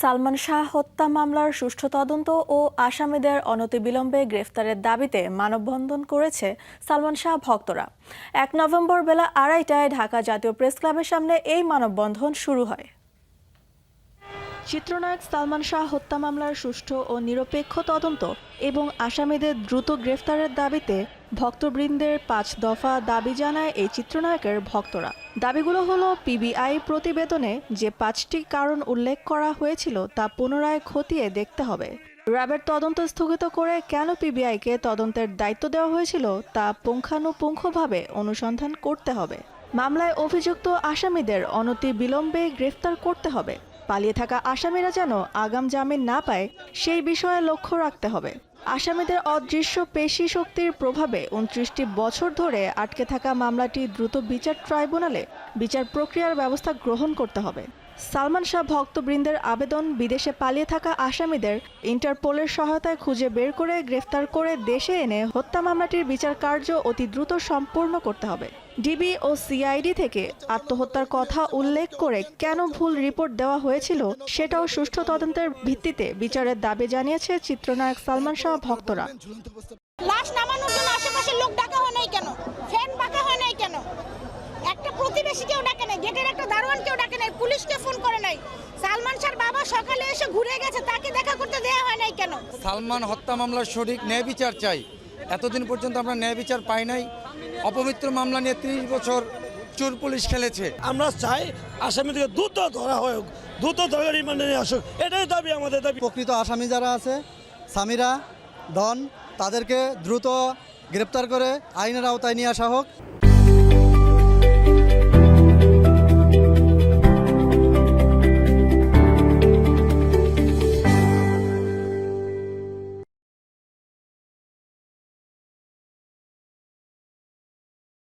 সালমান শাহ হত্যা মামলার সুষ্ঠু তদন্ত ও আসামিদের অনতিবিলম্বে গ্রেফতারের দাবিতে মানববন্ধন করেছে সালমান শাহ ভক্তরা। এক নভেম্বর বেলা আড়াইটায় ঢাকা জাতীয় প্রেস ক্লাবের সামনে এই মানববন্ধন শুরু হয়। চিত্রনায়ক সালমান শাহ হত্যা মামলার সুষ্ঠু ও নিরপেক্ষ তদন্ত এবং আসামিদের দ্রুত গ্রেফতারের দাবিতে ভক্তবৃন্দের পাঁচ দফা দাবি জানায় এই চিত্রনায়কের ভক্তরা। দাবিগুলো হলো পিবিআই প্রতিবেদনে যে পাঁচটি কারণ উল্লেখ করা হয়েছিল তা পুনরায় খতিয়ে দেখতে হবে। র্যাবের তদন্ত স্থগিত করে কেন পিবিআইকে তদন্তের দায়িত্ব দেওয়া হয়েছিল তা পুঙ্খানুপুঙ্খভাবে অনুসন্ধান করতে হবে। মামলায় অভিযুক্ত আসামিদের অনতি বিলম্বে গ্রেফতার করতে হবে। পালিয়ে থাকা আসামিরা যেন আগাম জামিন না পায়, সেই বিষয়ে লক্ষ্য রাখতে হবে। আসামিদের অদৃশ্য পেশি শক্তির প্রভাবে উনত্রিশটি বছর ধরে আটকে থাকা মামলাটি দ্রুত বিচার ট্রাইব্যুনালে বিচার প্রক্রিয়ার ব্যবস্থা গ্রহণ করতে হবে। সালমান শাহ ভক্তবৃন্দের আবেদন বিদেশে পালিয়ে থাকা আসামিদের ইন্টারপোলের সহায়তায় খুঁজে বের করে গ্রেফতার করে দেশে এনে হত্যা মামলাটির বিচার কার্য অতি দ্রুত সম্পূর্ণ করতে হবে। ডিবি ও সিআইডি থেকে আত্মহত্যার কথা উল্লেখ করে কেন ভুল রিপোর্ট দেওয়া হয়েছিল সেটাও সুষ্ঠু তদন্তের ভিত্তিতে বিচারের দাবি জানিয়েছে চিত্রনায়ক সালমান শাহ ভক্তরা। লাশ নামানোর জন্য আশেপাশের লোক ডাকা হয় নাই কেন ফ্যান ডাকা হয় নাই কেন প্রতিবেশী কেউ ডাকে নাই গেটের একটা দারোয়ান কেউ ডাকে নাই পুলিশকে ফোন করে নাই। সালমান শাহর বাবা সকালে এসে ঘুরে গেছে তাকে দেখা করতে দেয়া হয় নাই কেন? সালমান হত্যা মামলার সঠিক ন্যায় বিচার চাই। এতদিন পর্যন্ত আমরা ন্যায় বিচার পাই নাই। অপবিত্র মামলা নিয়ে ত্রিশ বছর চোর পুলিশ খেলেছে। আমরা চাই আসামিদেরকে দ্রুত ধরা হোক দ্রুত ধরে রিমান্ডে নিয়ে আসুক এটাই দাবি আমাদের দাবি। প্রকৃত আসামি যারা আছে সামিরা ডন তাদেরকে দ্রুত গ্রেপ্তার করে আইনের আওতায় নিয়ে আসা হোক।